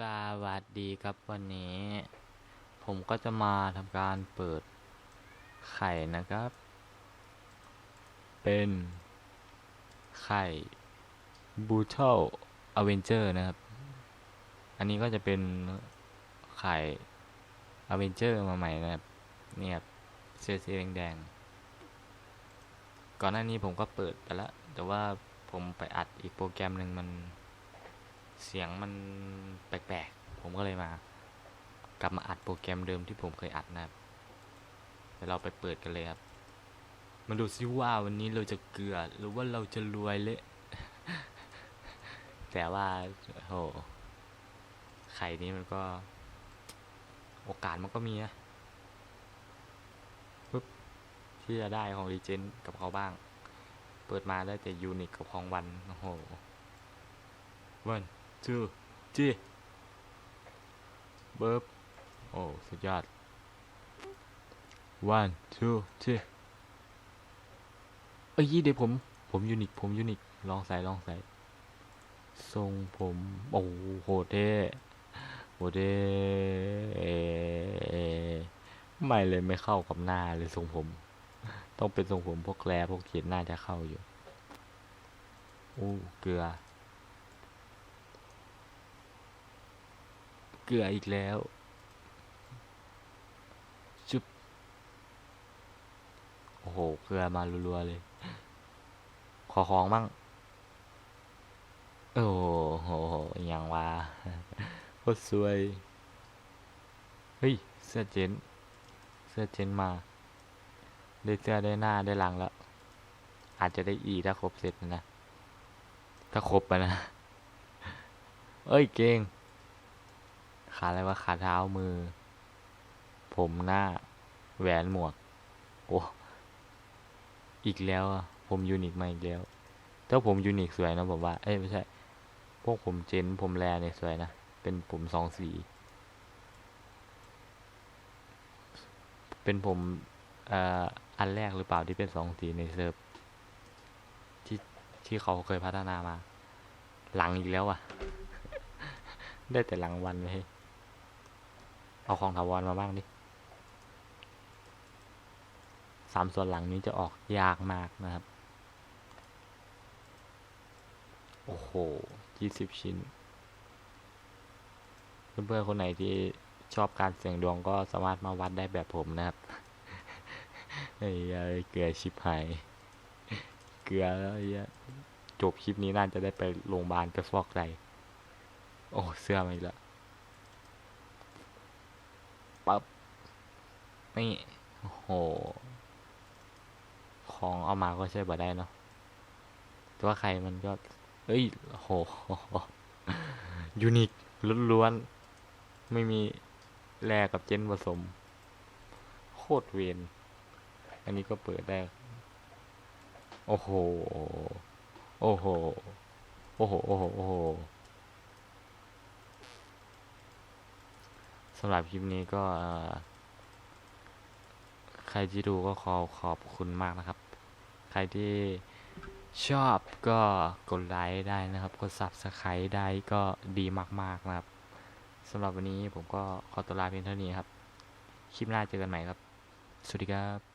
สวัสดีครับวันนี้ ผมก็จะมาทำการเปิดไข่นะครับ เป็นไข่บูเทลอเวนเจอร์นะครับ อันนี้ก็จะเป็นไข่อเวนเจอร์มาใหม่นะครับเนี่ยเสื้อสีแดงๆก่อนหน้านี้ผมก็เปิดไปแล้ว แต่ว่าผมไปอัดอีกโปรแกรมหนึ่งมัน เสียงมันแปลกๆ ผมก็เลยมา กลับมาอัดโปรแกรมเดิมที่ผมเคยอัดนะครับเดี๋ยวเราไปเปิดกันเลยครับมาดูซิว่าวันนี้เราจะเกลือหรือว่าเราจะรวยเละแต่ว่าโหไข่นี้มันก็ โอกาสมันก็มีนะปึ๊บที่จะได้ของรีเจนกับเขาบ้าง เปิดมาได้แต่ยูนิคกับของวัน โอ้โห one two three เบิร์บโอ้สุดยอด one two three เอ้ยเดี๋ยวผม ผมยูนิค ผมยูนิค ลองใส่ ลองใส่ ทรงผม โอ้โหเท่โหเท่เอไม่เลยไม่เข้ากับหน้าเลยทรงผม ต้องเป็นทรงผมพวกแกลพวกเขียนน่าจะเข้าอยู่ โอ้ เกลือ กลืออีกแล้ว จุบโอ้โห เกลือมารัวๆเลย ขอของบ้าง โอ้โหอย่างว่าโคตรสวย เฮ้ย เสื้อเจน เสื้อเจนมา ได้เสื้อได้หน้าได้หลังแล้ว อาจจะได้อีถ้าครบเสร็จนะ ถ้าครบไปนะ เอ้ย เก่ง ขาอะไรวะขาเท้ามือ ผมหน้า แหวนหมวก โอ้ อีกแล้วอะ ผมยูนิคมาอีกแล้ว ถ้าผมยูนิคสวยนะผมว่า เอ้ยไม่ใช่ พวกผมเจนผมแรเนี่ยสวยนะ เป็นผมสองสี เป็นผมอ่ออันแรกหรือเปล่าที่เป็นสองสีในเซิร์ฟที่ที่เขาเคยพัฒนามา หลังอีกแล้วอะ ได้แต่หลังวันเลย เอาของถาวรมาบ้างดิสามส่วนหลังนี้จะออกยากมากนะครับ โอ้โหยี่สิบชิ้น เพื่อนๆคนไหนที่ชอบการเสี่ยงดวงก็สามารถมาวัดได้แบบผมนะครับเฮ้ยเอ้เกลือชิบหายเกลือแล้วเหี้ยจบคลิปนี้น่าจะได้ไปโรงพยาบาลไปฟอกไตโอ้ เสื้อมาอีกแล้ว ปั๊บนี่โอ้โห ของเอามาก็ใช่บ่ได้เนาะแต่ว่าใครมันก็เอ้ยโอ้โหยูนิคล้วนๆ ไม่มีแลกกับเจนผสม โคตรเวนอันนี้ก็เปิดได้ โอ้โห โอ้โห โอ้โห โอ้โห โอ้โห สำหรับคลิปนี้ก็ใครที่ดูก็ขอขอบคุณมากนะครับ ใครที่ชอบก็กดไลค์ได้นะครับ กด subscribe ได้ก็ดีมากๆนะครับสำหรับวันนี้ผมก็ขอตัวลาเพียงเท่านี้ครับ คลิปหน้าเจอกันใหม่ครับ สวัสดีครับ